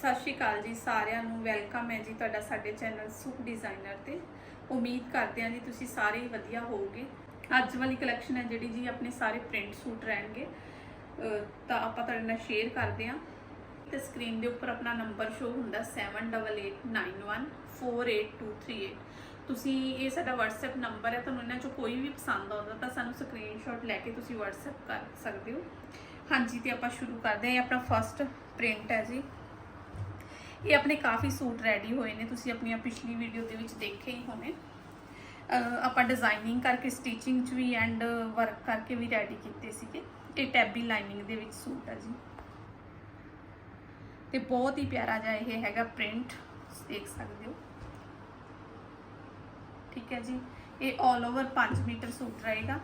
ਸਤਿ ਸ਼੍ਰੀ ਅਕਾਲ ਜੀ ਸਾਰਿਆਂ ਨੂੰ, ਵੈਲਕਮ ਹੈ ਜੀ ਤੁਹਾਡਾ ਸਾਡੇ ਚੈਨਲ ਸੁਖ ਡਿਜ਼ਾਈਨਰ ਤੇ। ਉਮੀਦ ਕਰਦੇ ਹਾਂ ਜੀ ਤੁਸੀਂ ਸਾਰੇ ਹੀ ਵਧੀਆ ਹੋਵੋਗੇ। ਅੱਜ ਵਾਲੀ ਕਲੈਕਸ਼ਨ ਹੈ ਜਿਹੜੀ ਜੀ ਆਪਣੇ ਸਾਰੇ ਪ੍ਰਿੰਟ ਸੂਟ ਰਹਿਣਗੇ। ਤਾਂ ਆਪਾਂ ਤੁਹਾਡੇ ਨਾਲ ਸ਼ੇਅਰ ਕਰਦੇ ਹਾਂ। ਤੇ ਸਕਰੀਨ ਦੇ ਉੱਪਰ ਆਪਣਾ ਨੰਬਰ ਸ਼ੋ ਹੁੰਦਾ 7889148238 ਤੁਸੀਂ ਇਹ ਸਾਡਾ WhatsApp ਨੰਬਰ ਹੈ, ਤੁਹਾਨੂੰ ਇਹਨਾਂ ਚੋਂ ਕੋਈ ਵੀ ਪਸੰਦ ਆਉਂਦਾ ਤਾਂ ਸਾਨੂੰ ਸਕਰੀਨਸ਼ਾਟ ਲੈ ਕੇ ਤੁਸੀਂ WhatsApp ਕਰ ਸਕਦੇ ਹੋ। ਹਾਂਜੀ, ਤੇ ਆਪਾਂ ਸ਼ੁਰੂ ਕਰਦੇ ਹਾਂ, ਇਹ ਆਪਣਾ ਫਰਸਟ ਪ੍ਰਿੰਟ ਹੈ ਜੀ। ਇਹ ਆਪਣੇ ਕਾਫੀ ਸੂਟ ਰੈਡੀ ਹੋਏ ਨੇ, ਤੁਸੀਂ ਆਪਣੀਆਂ ਪਿਛਲੀ ਵੀਡੀਓ ਦੇ ਵਿੱਚ ਦੇਖੇ ਹੀ ਹੋਣੇ। ਆਪਾਂ ਡਿਜ਼ਾਈਨਿੰਗ ਕਰਕੇ ਸਟਿਚਿੰਗ ਚ ਵੀ ਐਂਡ ਵਰਕ ਕਰਕੇ ਵੀ ਰੈਡੀ ਕੀਤੇ ਸੀਗੇ। ਇਹ ਟੈਬੀ ਲਾਈਨਿੰਗ ਦੇ ਵਿੱਚ ਸੂਟ ਹੈ ਜੀ। ਤੇ ਬਹੁਤ ਹੀ ਪਿਆਰਾ ਜਿਹਾ ਇਹ ਹੈਗਾ ਪ੍ਰਿੰਟ ਦੇਖ ਸਕਦੇ ਹੋ। ਠੀਕ ਹੈ ਜੀ। ਇਹ 올 ਓਵਰ 5 ਮੀਟਰ ਸੂਟ ਰਹੇਗਾ।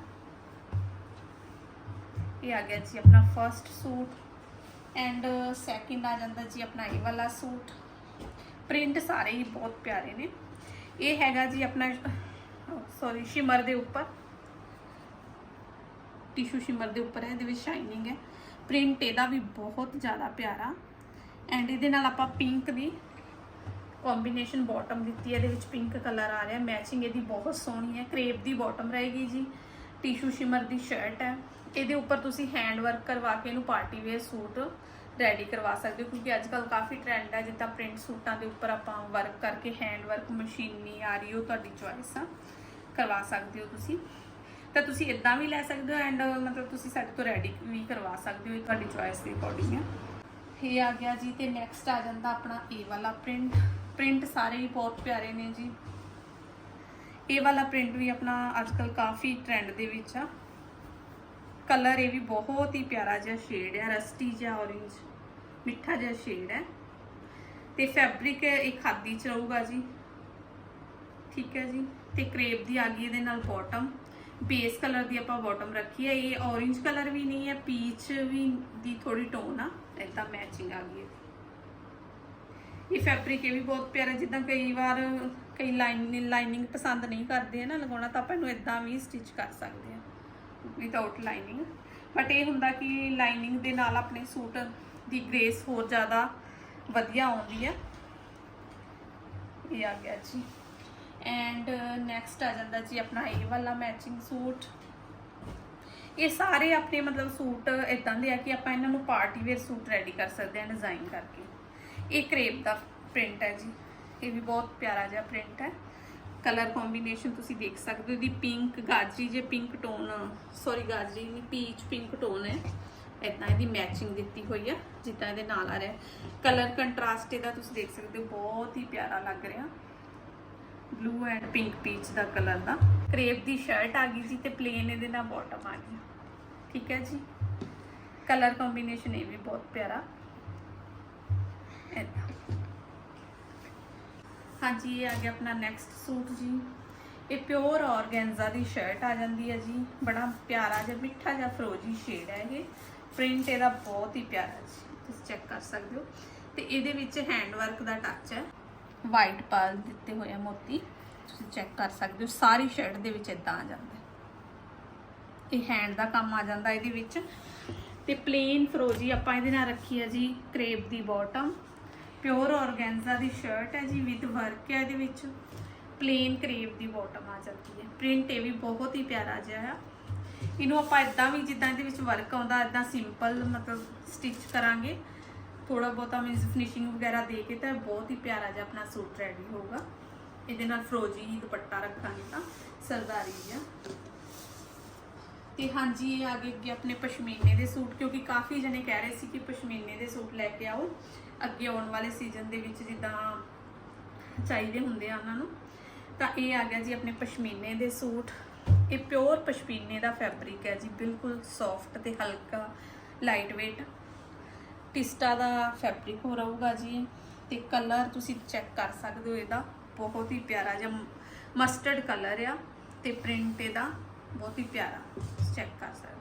ਇਹ ਆ ਗਿਆ ਜੀ ਆਪਣਾ first suit. And second uh, ਆ ਜਾਂਦਾ ਜੀ ਆਪਣਾ ਇਹ ਵਾਲਾ ਸੂਟ। ਪ੍ਰਿੰਟ ਸਾਰੇ ਹੀ ਬਹੁਤ ਪਿਆਰੇ ਨੇ। ਇਹ ਹੈਗਾ ਜੀ ਆਪਣਾ ਸੌਰੀ ਸ਼ਿਮਰ ਦੇ ਉੱਪਰ। ਟਿਸ਼ੂ ਸ਼ਿਮਰ ਦੇ ਉੱਪਰ ਹੈ, ਇਹਦੇ ਵਿੱਚ ਸ਼ਾਈਨਿੰਗ ਹੈ। ਪ੍ਰਿੰਟ ਇਹਦਾ ਵੀ ਬਹੁਤ ਜ਼ਿਆਦਾ ਪਿਆਰਾ। ਐਂਡ ਇਹਦੇ ਨਾਲ ਆਪਾਂ ਪਿੰਕ ਦੀ ਕੰਬੀਨੇਸ਼ਨ ਬਾਟਮ ਦਿੱਤੀ ਹੈ, ਇਹਦੇ ਵਿੱਚ ਪਿੰਕ ਕਲਰ ਆ ਰਿਹਾ। ਮੈਚਿੰਗ ਇਹਦੀ ਬਹੁਤ ਸੋਹਣੀ ਹੈ। ਕ੍ਰੇਪ ਦੀ ਬਾਟਮ ਰਹੇਗੀ ਜੀ। ਟਿਸ਼ੂ ਸ਼ਿਮਰ ਦੀ ਸ਼ਰਟ ਹੈ। ਇਹਦੇ ਉੱਪਰ ਤੁਸੀਂ ਹੈਂਡ ਵਰਕ ਕਰਵਾ ਕੇ ਇਹਨੂੰ ਪਾਰਟੀ ਵੇਅਰ ਸੂਟ ਰੈਡੀ ਕਰਵਾ ਸਕਦੇ ਹੋ, ਕਿਉਂਕਿ ਅੱਜ ਕੱਲ ਕਾਫੀ ਟ੍ਰੈਂਡ ਹੈ, ਜਿੱਦਾਂ ਪ੍ਰਿੰਟ ਸੂਟਾਂ ਦੇ ਉੱਪਰ ਆਪਾਂ ਵਰਕ ਕਰਕੇ ਹੈਂਡ ਵਰਕ ਮਸ਼ੀਨੀ ਆ ਰਹੀ ਉਹ ਤੁਹਾਡੀ ਚੁਆਇਸ ਆ, ਕਰਵਾ ਸਕਦੇ ਹੋ ਤੁਸੀਂ। ਤਾਂ ਤੁਸੀਂ ਇਦਾਂ ਵੀ ਲੈ ਸਕਦੇ ਹੋ ਐਂਡ ਮਤਲਬ ਤੁਸੀਂ ਸਾਡੇ ਤੋਂ ਰੈਡੀ ਵੀ ਕਰਵਾ ਸਕਦੇ ਹੋ, ਇਹ ਤੁਹਾਡੀ ਚੁਆਇਸ ਦੇ ਅਕੋਰਡਿੰਗ ਹੈ ਇਹ ਆ ਗਿਆ ਜੀ, ਤੇ ਨੈਕਸਟ ਆ ਜਾਂਦਾ ਆਪਣਾ ਇਹ ਵਾਲਾ ਪ੍ਰਿੰਟ ਪ੍ਰਿੰਟ ਸਾਰੇ ਹੀ ਬਹੁਤ ਪਿਆਰੇ ਨੇ ਜੀ। ਇਹ ਵਾਲਾ ਪ੍ਰਿੰਟ ਵੀ ਆਪਣਾ ਅੱਜਕੱਲ ਕਾਫੀ ਟ੍ਰੈਂਡ ਦੇ ਵਿੱਚ ਆ। ਕਲਰ ਇਹ ਵੀ ਬਹੁਤ ਹੀ ਪਿਆਰਾ ਜਿਹਾ ਸ਼ੇਡ ਹੈ ਰਸਟੀ ਜਿਹਾ orange, ਮਿੱਠਾ ਜਿਹਾ ਸ਼ੇਡ ਹੈ ਤੇ ਫੈਬਰਿਕ ਇਹ ਖਾਦੀ ਚ ਰਹੂਗਾ ਜੀ। ਠੀਕ ਹੈ ਜੀ। ਤੇ ਕ੍ਰੇਪ ਦੀ ਆ ਗਈ ਇਹਦੇ ਨਾਲ ਬਾਟਮ ਬੇਸ ਕਲਰ ਦੀ ਆਪਾਂ ਬਾਟਮ ਰੱਖੀ ਹੈ। ਇਹ orange ਕਲਰ ਵੀ ਨਹੀਂ ਹੈ ਪੀਚ ਵੀ ਦੀ ਥੋੜੀ ਟੋਨ ਆ। ਇਦਾਂ ਮੈਚਿੰਗ ਆ ਗਈ ਇਹ ਫੈਬਰਿਕ ਇਹ ਵੀ ਬਹੁਤ ਪਿਆਰਾ ਜਿੱਦਾਂ ਕਈ ਵਾਰ ਕਈ ਲਾਈਨ ਲਾਈਨਿੰਗ ਪਸੰਦ ਨਹੀਂ ਕਰਦੇ ਆ ਨਾ ਲਗਾਉਣਾ, ਤਾਂ ਆਪਾਂ ਇਹਨੂੰ ਇਦਾਂ ਵੀ ਸਟਿਚ ਕਰ ਸਕਦੇ ਆ ਵਿਦਆਊਟ ਲਾਈਨਿੰਗ ਬਟ ਇਹ ਹੁੰਦਾ ਕਿ ਲਾਈਨਿੰਗ ਦੇ ਨਾਲ ਆਪਣੇ ਸੂਟ ਦੀ ਗ੍ਰੇਸ ਹੋਰ ਜ਼ਿਆਦਾ ਵਧੀਆ ਆਉਂਦੀ ਆ। ਇਹ ਆ ਗਿਆ ਜੀ। ਐਂਡ ਨੈਕਸਟ ਆ ਜਾਂਦਾ ਜੀ ਆਪਣਾ ਇਹ ਵਾਲਾ ਮੈਚਿੰਗ ਸੂਟ। ਇਹ ਸਾਰੇ ਆਪਣੇ ਮਤਲਬ ਸੂਟ ਇਦਾਂ ਦੇ ਆ ਕਿ ਆਪਾਂ ਇਹਨਾਂ ਨੂੰ ਪਾਰਟੀ ਵੇਅਰ ਸੂਟ ਰੈਡੀ ਕਰ ਸਕਦੇ ਹਾਂ ਡਿਜ਼ਾਈਨ ਕਰਕੇ। ਇਹ ਕ੍ਰੇਪ ਦਾ ਪ੍ਰਿੰਟ ਹੈ ਜੀ। ਇਹ ਵੀ ਬਹੁਤ ਪਿਆਰਾ ਜਿਹਾ ਪ੍ਰਿੰਟ ਹੈ। ਕਲਰ ਕੰਬੀਨੇਸ਼ਨ ਤੁਸੀਂ ਦੇਖ ਸਕਦੇ ਹੋ ਦੀ ਪਿੰਕ ਗਾਜਰੀ ਜੇ ਪਿੰਕ ਟੋਨ ਸੌਰੀ ਗਾਜਰੀ ਨਹੀਂ ਪੀਚ ਪਿੰਕ ਟੋਨ ਹੈ। ਇਦਾਂ ਇਹਦੀ ਮੈਚਿੰਗ ਦਿੱਤੀ ਹੋਈ ਹੈ ਜਿੱਦਾਂ ਇਹਦੇ ਨਾਲ ਆ ਰਿਹਾ ਕਲਰ ਕੰਟਰਾਸਟ ਇਹਦਾ ਤੁਸੀਂ ਦੇਖ ਸਕਦੇ ਹੋ, ਬਹੁਤ ਹੀ ਪਿਆਰਾ ਲੱਗ ਰਿਹਾ। ਬਲੂ ਐਂਡ ਪਿੰਕ ਪੀਚ ਦਾ ਕਲਰ ਦਾ। ਕ੍ਰੇਪ ਦੀ ਸ਼ਰਟ ਆ ਗਈ ਜੀ ਤੇ ਪਲੇਨ ਇਹਦੇ ਨਾਲ ਬਾਟਮ ਆ ਗਈ। ਠੀਕ ਹੈ ਜੀ। ਕਲਰ ਕੰਬੀਨੇਸ਼ਨ ਇਹ ਵੀ ਬਹੁਤ ਪਿਆਰਾ। ਏਦਾਂ। ਹਾਂਜੀ, ਇਹ ਆ ਗਿਆ ਆਪਣਾ ਨੈਕਸਟ ਸੂਟ ਜੀ। ਇਹ ਪਿਓਰ ਔਰਗੈਂਜਾ ਦੀ ਸ਼ਰਟ ਆ ਜਾਂਦੀ ਹੈ ਜੀ। ਬੜਾ ਪਿਆਰਾ ਜਿਹਾ, ਮਿੱਠਾ ਜਿਹਾ ਫਰੋਜੀ ਸ਼ੇਡ ਹੈ ਇਹ। ਪ੍ਰਿੰਟ ਇਹਦਾ ਬਹੁਤ ਹੀ ਪਿਆਰਾ ਜੀ। ਤੁਸੀਂ ਚੈੱਕ ਕਰ ਸਕਦੇ ਹੋ। ਤੇ ਇਹਦੇ ਵਿੱਚ ਹੈਂਡ ਵਰਕ ਦਾ ਟੱਚ ਹੈ। ਵਾਈਟ ਪਾਲ ਦਿੱਤੇ ਹੋਏ ਆ ਮੋਤੀ। ਤੁਸੀਂ ਚੈੱਕ ਕਰ ਸਕਦੇ ਹੋ। ਸਾਰੀ ਸ਼ਰਟ ਦੇ ਵਿੱਚ ਇਦਾਂ ਆ ਜਾਂਦਾ ਹੈ। ਇਹ ਹੈਂਡ ਦਾ ਕੰਮ ਆ ਜਾਂਦਾ ਇਹਦੇ ਵਿੱਚ। ਤੇ ਪਲੇਨ ਫਰੋਜੀ ਆਪਾਂ ਇਹਦੇ ਨਾਲ ਰੱਖੀ ਹੈ ਜੀ ਕਰੇਪ ਦੀ ਬਾਟਮ ਪਿਓਰ ਆਰਗੈਂਜ਼ਾ ਦੀ ਸ਼ਰਟ ਹੈ ਜੀ ਵਿਦ ਵਰਕ ਹੈ ਇਹਦੇ ਵਿੱਚ। ਪਲੇਨ ਕ੍ਰੇਪ ਦੀ ਬਾਟਮ ਆ ਜਾਂਦੀ ਹੈ। ਪ੍ਰਿੰਟ ਇਹ ਵੀ ਬਹੁਤ ਹੀ ਪਿਆਰਾ ਜਿਹਾ ਆ ਇਹਨੂੰ ਆਪਾਂ ਇਦਾਂ ਵੀ ਜਿੱਦਾਂ ਇਹਦੇ ਵਿੱਚ ਵਰਕ ਆਉਂਦਾ, ਇਦਾਂ ਸਿੰਪਲ ਮਤਲਬ ਸਟਿਚ ਕਰਾਂਗੇ। ਥੋੜਾ ਬਹੁਤਾ ਮੀਨਸ ਫਿਨਿਸ਼ਿੰਗ ਵਗੈਰਾ ਦੇ ਕੇ ਤਾਂ ਬਹੁਤ ਹੀ ਪਿਆਰਾ ਜਿਹਾ ਆਪਣਾ ਸੂਟ ਰੈਡੀ ਹੋਊਗਾ। ਇਹਦੇ ਨਾਲ ਫਰੋਜੀ ਦੁਪੱਟਾ ਰੱਖਾਂਗੇ ਤਾਂ, ਸਰਦਾਰੀ ਜਿਹਾ। ਤੇ ਹਾਂਜੀ, ਇਹ ਆ ਗਏ ਅੱਗੇ ਆਪਣੇ ਪਸ਼ਮੀਨੇ ਦੇ ਸੂਟ, ਕਿਉਂਕਿ ਕਾਫੀ ਜਣੇ ਕਹਿ ਰਹੇ ਸੀ ਕਿ ਪਸ਼ਮੀਨੇ ਦੇ ਸੂਟ ਲੈ ਕੇ ਆਓ। ਅੱਗੇ ਆਉਣ ਵਾਲੇ ਸੀਜ਼ਨ ਦੇ ਵਿੱਚ ਜਿੱਦਾਂ ਚਾਹੀਦੇ ਹੁੰਦੇ ਆ ਉਹਨਾਂ ਨੂੰ, ਤਾਂ ਇਹ ਆ ਗਿਆ ਜੀ ਆਪਣੇ ਪਸ਼ਮੀਨੇ ਦੇ ਸੂਟ। ਇਹ ਪਿਓਰ ਪਸ਼ਮੀਨੇ ਦਾ ਫੈਬਰਿਕ ਹੈ ਜੀ, ਬਿਲਕੁਲ ਸੌਫਟ ਤੇ ਹਲਕਾ ਲਾਈਟ weight ਟਿਸਟਾ ਦਾ ਫੈਬਰਿਕ ਹੋ ਰਹੂਗਾ ਜੀ, ਤੇ ਕਲਰ ਤੁਸੀਂ ਚੈੱਕ ਕਰ ਸਕਦੇ ਹੋ, ਇਹਦਾ ਬਹੁਤ ਹੀ ਪਿਆਰਾ ਜਿਹਾ ਮਸਟਰਡ ਕਲਰ ਆ, ਤੇ ਪ੍ਰਿੰਟ ਇਹਦਾ ਬਹੁਤ ਹੀ ਪਿਆਰਾ ਚੈੱਕ ਕਰ ਸਕਦੇ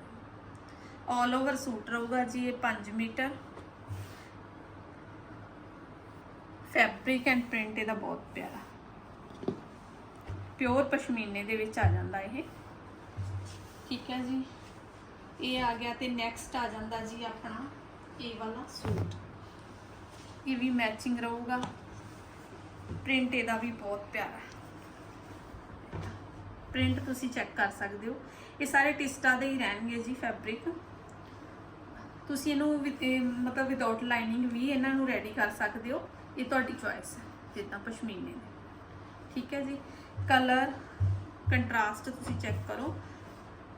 ਹੋ। ਆਲ ਓਵਰ ਸੂਟ ਰਹੂਗਾ ਜੀ, ਇਹ 5 ਮੀਟਰ। ਫੈਬਰਿਕ ਐਂਡ ਪ੍ਰਿੰਟ ਇਹਦਾ ਬਹੁਤ ਪਿਆਰਾ। ਪਿਓਰ ਪਸ਼ਮੀਨੇ ਦੇ ਵਿੱਚ ਆ ਜਾਂਦਾ ਇਹ। ਠੀਕ ਹੈ ਜੀ। ਇਹ ਆ ਗਿਆ ਤੇ ਨੈਕਸਟ ਆ ਜਾਂਦਾ ਜੀ ਆਪਣਾ ਇਹ ਵਾਲਾ ਸੂਟ। ਇਹ ਵੀ ਮੈਚਿੰਗ ਰਹੂਗਾ। ਪ੍ਰਿੰਟ ਇਹਦਾ ਵੀ ਬਹੁਤ ਪਿਆਰਾ। ਪ੍ਰਿੰਟ ਤੁਸੀਂ ਚੈੱਕ ਕਰ ਸਕਦੇ ਹੋ। ਇਹ ਸਾਰੇ ਟਿਸਟਾ ਦੇ ਹੀ ਰਹਿਣਗੇ ਜੀ ਫੈਬਰਿਕ। ਤੁਸੀਂ ਇਹਨੂੰ with- ਮਤਲਬ ਵਿਦਆਊਟ ਲਾਈਨਿੰਗ ਵੀ ਇਹਨਾਂ ਨੂੰ ਰੈਡੀ ਕਰ ਸਕਦੇ ਹੋ। ਇਹ ਤੁਹਾਡੀ ਚੋਇਸ ਹੈ, ਜਿੱਦਾਂ ਪਸ਼ਮੀਨੇ ਦੇ। ਠੀਕ ਹੈ ਜੀ? ਕਲਰ ਕੰਟਰਾਸਟ ਤੁਸੀਂ ਚੈੱਕ ਕਰੋ।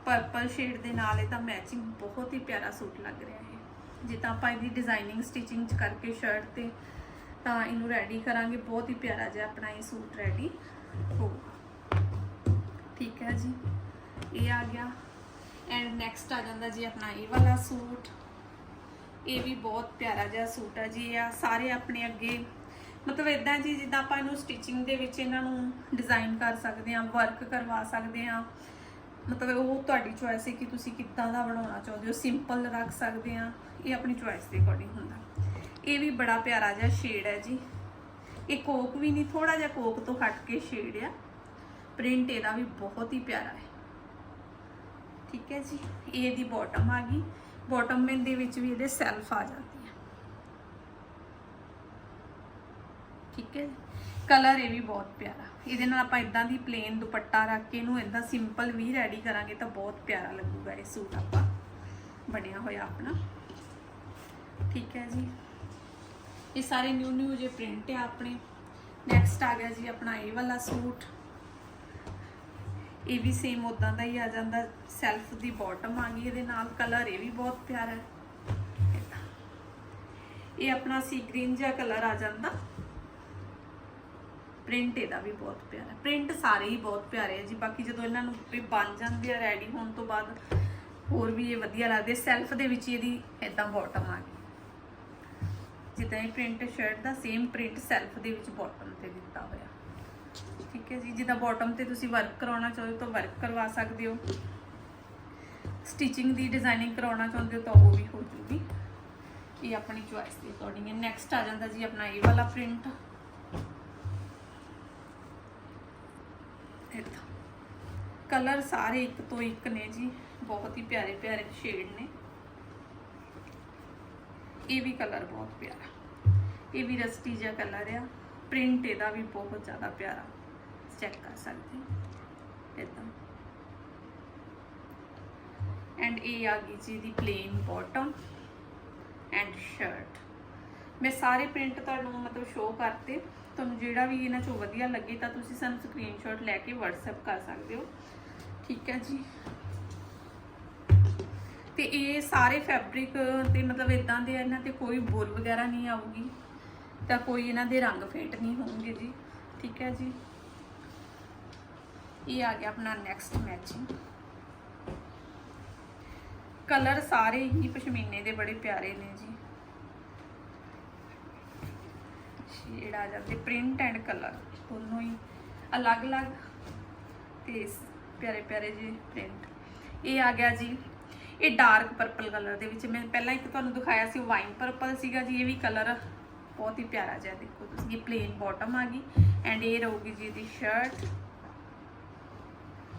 ਪਰਪਲ ਸ਼ੇਡ ਦੇ ਨਾਲ ਇਹਦਾ ਮੈਚਿੰਗ ਬਹੁਤ ਹੀ ਪਿਆਰਾ ਸੂਟ ਲੱਗ ਰਿਹਾ ਹੈ। ਜਿੱਦਾਂ ਆਪਾਂ ਇਹਦੀ ਡਿਜ਼ਾਈਨਿੰਗ ਸਟਿਚਿੰਗ ਚ ਕਰਕੇ ਸ਼ਰਟ ਤੇ ਤਾਂ ਇਹਨੂੰ ਰੈਡੀ ਕਰਾਂਗੇ। ਬਹੁਤ ਹੀ ਪਿਆਰਾ ਜਿਹਾ ਆਪਣਾ ਇਹ ਸੂਟ ਰੈਡੀ ਹੋਊਗਾ। ਠੀਕ ਹੈ ਜੀ? ਇਹ ਆ ਗਿਆ। ਐਂਡ ਨੈਕਸਟ ਆ ਜਾਂਦਾ ਜੀ ਆਪਣਾ ਇਹ ਵਾਲਾ ਸੂਟ। ਇਹ ਵੀ ਬਹੁਤ ਪਿਆਰਾ ਜਿਹਾ ਸੂਟ ਹੈ ਜੀ ਆ ਸਾਰੇ ਆਪਣੇ ਅੱਗੇ। ਮਤਲਬ ਇਦਾਂ ਜੀ, ਜਿੱਦਾਂ ਆਪਾਂ ਇਹਨੂੰ ਸਟਿਚਿੰਗ ਦੇ ਵਿੱਚ ਇਹਨਾਂ ਨੂੰ ਡਿਜ਼ਾਈਨ ਕਰ ਸਕਦੇ ਹਾਂ ਵਰਕ ਕਰਵਾ ਸਕਦੇ ਹਾਂ। ਮਤਲਬ ਉਹ ਤੁਹਾਡੀ ਚੋਇਸ ਹੈ ਕਿ ਤੁਸੀਂ ਕਿੱਦਾਂ ਦਾ ਬਣਾਉਣਾ ਚਾਹੁੰਦੇ ਹੋ ਸਿੰਪਲ ਰੱਖ ਸਕਦੇ ਹਾਂ, ਇਹ ਆਪਣੀ ਚੋਇਸ ਦੇ ਅਕੋਰਡਿੰਗ ਹੁੰਦਾ। ਇਹ ਵੀ ਬੜਾ ਪਿਆਰਾ ਜਿਹਾ ਸ਼ੇਡ ਹੈ ਜੀ। ਇਹ ਕੋਕ ਵੀ ਨਹੀਂ ਥੋੜਾ ਜਿਹਾ ਕੋਕ ਤੋਂ ਹਟ ਕੇ ਸ਼ੇਡ ਆ। ਪ੍ਰਿੰਟ ਇਹਦਾ ਵੀ ਬਹੁਤ ਹੀ ਪਿਆਰਾ ਹੈ। ਠੀਕ ਹੈ ਜੀ, ਇਹ ਇਹਦੀ ਬਾਟਮ ਆ ਗਈ। ਬਾਟਮ ਮੈਨ ਦੇ ਵਿੱਚ ਵੀ ਇਹਦੇ ਸੈਲਫ ਆ ਜਾਂਦੀ ਹੈ ਠੀਕ ਹੈ ਕਲਰ ਇਹ ਵੀ ਬਹੁਤ ਪਿਆਰਾ। ਇਹਦੇ ਨਾਲ ਆਪਾਂ ਇਦਾਂ ਦੀ ਪਲੇਨ ਦੁਪੱਟਾ ਰੱਖ ਕੇ ਇਹਨੂੰ ਇਦਾਂ ਸਿੰਪਲ ਵੀ ਰੈਡੀ ਕਰਾਂਗੇ ਤਾਂ ਬਹੁਤ ਪਿਆਰਾ ਲੱਗੂਗਾ ਇਹ ਸੂਟ ਆਪਾਂ। ਬਣਿਆ ਹੋਇਆ ਆਪਣਾ। ਠੀਕ ਹੈ ਜੀ? ਇਹ ਸਾਰੇ ਨਿਊ ਨਿਊ ਜੇ ਪ੍ਰਿੰਟ ਆ ਆਪਣੇ। ਨੈਕਸਟ ਆ ਗਿਆ ਜੀ ਆਪਣਾ ਇਹ ਵਾਲਾ ਸੂਟ। ਇਹ ਵੀ ਸੇਮ ਉਦਾਂ ਦਾ ਹੀ ਆ ਜਾਂਦਾ ਸੈਲਫ ਦੀ ਬਾਟਮ ਆ ਗਈ, ਇਹਦੇ ਨਾਲ ਕਲਰ ਇਹ ਵੀ ਬਹੁਤ ਪਿਆਰਾ ਹੈ। ਇਹ ਆਪਣਾ ਸੀ ਗ੍ਰੀਨ ਜਿਹਾ ਕਲਰ ਆ ਜਾਂਦਾ। ਪ੍ਰਿੰਟ ਇਹਦਾ ਵੀ ਬਹੁਤ ਪਿਆਰਾ ਪ੍ਰਿੰਟ ਸਾਰੇ ਹੀ ਬਹੁਤ ਪਿਆਰੇ ਆ ਜੀ, ਬਾਕੀ ਜਦੋਂ ਇਹਨਾਂ ਨੂੰ ਵੀ ਬਣ ਜਾਂਦੇ ਆ ਰੈਡੀ ਹੋਣ ਤੋਂ ਬਾਅਦ, ਹੋਰ ਵੀ ਇਹ ਵਧੀਆ ਲੱਗਦੇ ਸੈਲਫ ਦੇ ਵਿੱਚ ਇਹਦੀ ਇਦਾਂ ਬਾਟਮ ਆ ਗਈ। ਜਿੱਦਾਂ ਇਹ ਪ੍ਰਿੰਟ ਸ਼ਰਟ ਦਾ ਸੇਮ ਪ੍ਰਿੰਟ ਸੈਲਫ ਦੇ ਵਿੱਚ ਬਾਟਮ ਤੇ ਦਿੱਤਾ ਹੋਇਆ। ਠੀਕ ਹੈ ਜੀ, ਜਿੱਦਾਂ ਬਾਟਮ ਤੇ ਤੁਸੀਂ ਵਰਕ ਕਰਾਉਣਾ ਚਾਹੋ ਤਾਂ ਵਰਕ ਕਰਵਾ ਸਕਦੇ ਹੋ। ਸਟਿਚਿੰਗ ਦੀ ਡਿਜ਼ਾਈਨਿੰਗ ਕਰਾਉਣਾ ਚਾਹੁੰਦੇ ਹੋ ਤਾਂ ਉਹ ਵੀ ਹੋ ਜੂਗੀ। ਇਹ ਆਪਣੀ ਚੁਆਇਸ ਦੇ ਅਕੋਰਡਿੰਗ ਹੈ। ਨੈਕਸਟ ਆ ਜਾਂਦਾ ਜੀ ਆਪਣਾ ਇਹ ਵਾਲਾ ਪ੍ਰਿੰਟ ਇਦਾਂ। ਕਲਰ ਸਾਰੇ ਇੱਕ ਤੋਂ ਇੱਕ ਨੇ ਜੀ। ਬਹੁਤ ਹੀ ਪਿਆਰੇ ਪਿਆਰੇ ਸ਼ੇਡ ਨੇ। ਇਹ ਵੀ ਕਲਰ ਬਹੁਤ ਪਿਆਰਾ। ਇਹ ਵੀ ਰਸਟੀ ਜਿਹਾ ਕਲਰ ਆ। ਪ੍ਰਿੰਟ ਇਹਦਾ ਵੀ ਬਹੁਤ ਜ਼ਿਆਦਾ ਪਿਆਰਾ। ਚੈੱਕ ਕਰ ਸਕਦੇ ਹੋ। ਇਦਾਂ ਐਂਡ ਇਹ ਆ ਗਈ ਜੀ ਦੀ ਪਲੇਨ ਬਾਟਮ ਐਂਡ ਸ਼ਰਟ ਮੈਂ ਸਾਰੇ ਪ੍ਰਿੰਟ ਤੁਹਾਨੂੰ ਮਤਲਬ ਸ਼ੋਅ ਕਰਤੇ। ਤੁਹਾਨੂੰ ਜਿਹੜਾ ਵੀ ਇਹਨਾਂ ਚੋਂ ਵਧੀਆ ਲੱਗੇ ਤਾਂ ਤੁਸੀਂ ਸਾਨੂੰ ਸਕਰੀਨਸ਼ਾਟ ਲੈ ਕੇ WhatsApp ਕਰ ਸਕਦੇ ਹੋ। ਠੀਕ ਹੈ ਜੀ। ਤੇ ਇਹ ਸਾਰੇ ਫੈਬਰਿਕ ਤੇ ਮਤਲਬ ਇਦਾਂ ਦੇ ਇਹਨਾਂ ਤੇ ਕੋਈ ਬੋਲ ਵਗੈਰਾ ਨਹੀਂ ਆਊਗੀ। ਤਾਂ ਕੋਈ ਇਹਨਾਂ ਦੇ ਰੰਗ ਫੇਂਟ ਨਹੀਂ ਹੋਣਗੇ ਜੀ। ਠੀਕ ਹੈ ਜੀ। ਇਹ ਆ ਗਿਆ ਆਪਣਾ ਨੈਕਸਟ ਮੈਚਿੰਗ ਕਲਰ ਸਾਰੇ ਹੀ ਪਸ਼ਮੀਨੇ ਦੇ ਬੜੇ ਪਿਆਰੇ ਨੇ ਜੀ। ਸ਼ੇਡ ਆ ਜਾਂਦੇ ਪ੍ਰਿੰਟ ਐਂਡ ਕਲਰ ਦੋਨੋਂ ਹੀ ਅਲੱਗ-ਅਲੱਗ ਤੇ ਪਿਆਰੇ ਪਿਆਰੇ ਜੀ ਪ੍ਰਿੰਟ ਇਹ ਆ ਗਿਆ ਜੀ, ਇਹ ਡਾਰਕ ਪਰਪਲ ਕਲਰ ਦੇ ਵਿੱਚ। ਮੈਂ ਪਹਿਲਾਂ ਇੱਕ ਤੁਹਾਨੂੰ ਦਿਖਾਇਆ ਸੀ ਵਾਈਨ ਪਰਪਲ ਸੀਗਾ ਜੀ, ਇਹ ਵੀ ਕਲਰ ਬਹੁਤ ਹੀ ਪਿਆਰਾ ਜਿਹਾ ਦੇਖੋ ਤੁਸੀਂ। ਇਹ ਪਲੇਨ ਬਾਟਮ ਆ ਗਈ। ਐਂਡ ਇਹ ਰਹੂਗੀ ਜੀ ਇਹਦੀ ਸ਼ਰਟ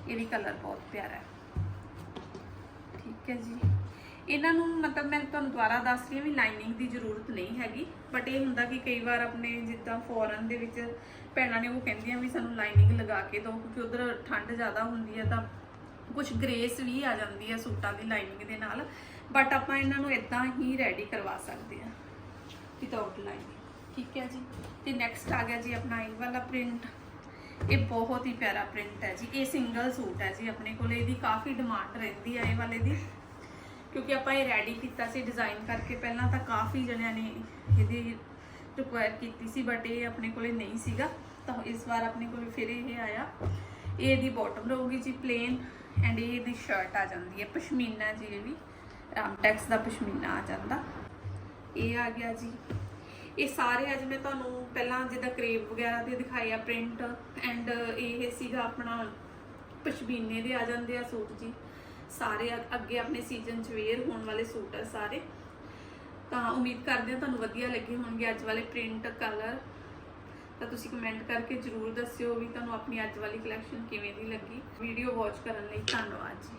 ਇਹ ਵੀ ਕਲਰ ਬਹੁਤ ਪਿਆਰਾ ਹੈ। ਠੀਕ ਹੈ ਜੀ। ਇਹਨਾਂ ਨੂੰ ਮਤਲਬ ਮੈਂ ਤੁਹਾਨੂੰ ਦੁਬਾਰਾ ਦੱਸ ਰਹੀ ਹਾਂ ਵੀ ਲਾਈਨਿੰਗ ਦੀ ਜ਼ਰੂਰਤ ਨਹੀਂ ਹੈਗੀ ਬਟ ਇਹ ਹੁੰਦਾ ਕਿ ਕਈ ਵਾਰ ਆਪਣੇ ਜਿੱਦਾਂ ਫੋਰਨ ਦੇ ਵਿੱਚ ਭੈਣਾਂ ਨੇ ਉਹ ਕਹਿੰਦੀਆਂ ਵੀ ਸਾਨੂੰ ਲਾਈਨਿੰਗ ਲਗਾ ਕੇ ਦਿਓ, ਕਿਉਂਕਿ ਉਧਰ ਠੰਡ ਜ਼ਿਆਦਾ ਹੁੰਦੀ ਹੈ ਤਾਂ ਕੁਝ ਗ੍ਰੇਸ ਵੀ ਆ ਜਾਂਦੀ ਹੈ ਸੂਟਾਂ ਦੀ ਲਾਈਨਿੰਗ ਦੇ ਨਾਲ। ਬਟ ਆਪਾਂ ਇਹਨਾਂ ਨੂੰ ਇਦਾਂ ਹੀ ਰੈਡੀ ਕਰਵਾ ਸਕਦੇ ਹਾਂ ਵਿਦਆਊਟ ਲਾਈਨਿੰਗ ਠੀਕ ਹੈ ਜੀ। ਤੇ ਨੈਕਸਟ ਆ ਗਿਆ ਜੀ ਆਪਣਾ ਇਹ ਵਾਲਾ ਪ੍ਰਿੰਟ ਇਹ ਬਹੁਤ ਹੀ ਪਿਆਰਾ ਪ੍ਰਿੰਟ ਹੈ ਜੀ। ਇਹ ਸਿੰਗਲ ਸੂਟ ਹੈ ਜੀ ਆਪਣੇ ਕੋਲ। ਇਹਦੀ ਕਾਫੀ ਡਿਮਾਂਡ ਰਹਿੰਦੀ ਹੈ ਇਹ ਵਾਲੇ ਦੀ। ਕਿਉਂਕਿ ਆਪਾਂ ਇਹ ਰੈਡੀ ਕੀਤਾ ਸੀ ਡਿਜ਼ਾਈਨ ਕਰਕੇ ਪਹਿਲਾਂ ਤਾਂ ਕਾਫੀ ਜਣਿਆਂ ਨੇ ਇਹਦੀ ਰਿਕੁਆਇਰ ਕੀਤੀ ਸੀ ਬਟ ਇਹ ਆਪਣੇ ਕੋਲੇ ਨਹੀਂ ਸੀਗਾ। ਤਾਂ ਇਸ ਵਾਰ ਆਪਣੇ ਕੋਲ ਫਿਰ ਇਹ ਆਇਆ। ਇਹ ਇਹਦੀ ਬਾਟਮ ਰਹੂਗੀ ਜੀ ਪਲੇਨ ਐਂਡ ਇਹ ਇਹਦੀ ਸ਼ਰਟ ਆ ਜਾਂਦੀ ਹੈ। ਪਸ਼ਮੀਨਾ ਜੀ ਇਹ ਵੀ। ਰਾਮਟੈਕਸ ਦਾ ਪਸ਼ਮੀਨਾ ਆ ਜਾਂਦਾ। ਇਹ ਆ ਗਿਆ ਜੀ। ਇਹ ਸਾਰੇ ਅੱਜ ਮੈਂ ਤੁਹਾਨੂੰ ਪਹਿਲਾਂ ਜਿੱਦਾਂ ਕਰੇਪ ਵਗੈਰਾ ਦੇ ਦਿਖਾਏ ਆ ਪ੍ਰਿੰਟ ਐਂਡ ਇਹ ਸੀਗਾ ਆਪਣਾ ਪਸ਼ਮੀਨੇ ਦੇ ਆ ਜਾਂਦੇ ਆ ਸੂਟ ਜੀ। ਸਾਰੇ ਅੱਗੇ ਆਪਣੇ ਸੀਜ਼ਨ ਚ ਵੇਅਰ ਹੋਣ ਵਾਲੇ ਸੂਟ ਆ ਸਾਰੇ। ਤਾਂ ਉਮੀਦ ਕਰਦੇ ਹਾਂ ਤੁਹਾਨੂੰ ਵਧੀਆ ਲੱਗੇ ਹੋਣਗੇ ਅੱਜ ਵਾਲੇ ਪ੍ਰਿੰਟ ਕਲਰ ਤਾਂ ਤੁਸੀਂ ਕਮੈਂਟ ਕਰਕੇ ਜਰੂਰ ਦੱਸਿਓ ਵੀ ਤੁਹਾਨੂੰ ਆਪਣੀ ਅੱਜ ਵਾਲੀ ਕਲੈਕਸ਼ਨ ਕਿਵੇਂ ਦੀ ਲੱਗੀ। ਵੀਡੀਓ ਵਾਚ ਕਰਨ ਲਈ ਧੰਨਵਾਦ ਜੀ।